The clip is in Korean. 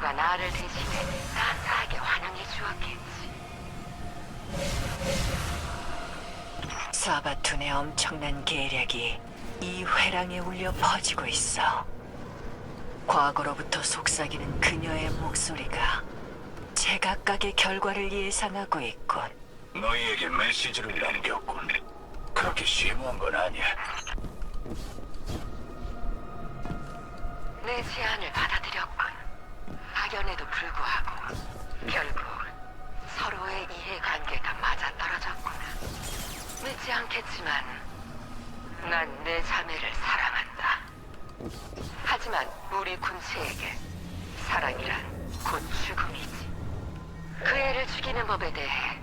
네가 나를 대신해 따스하게 환영해 주었겠지. 사바툰의 엄청난 계략이 이 회랑에 울려 퍼지고 있어. 과거로부터 속삭이는 그녀의 목소리가 제각각의 결과를 예상하고 있군. 너희에게 메시지를 남겼군. 그렇게 심오한 건 아니야. 내 제안을 받아들였군. 악연에도 불구하고 결국 서로의 이해관계가 맞아떨어졌구나. 믿지 않겠지만 난 내 자매를 사랑한다. 하지만 우리 군체에게 사랑이란 곧 죽음이지. 그 애를 죽이는 법에 대해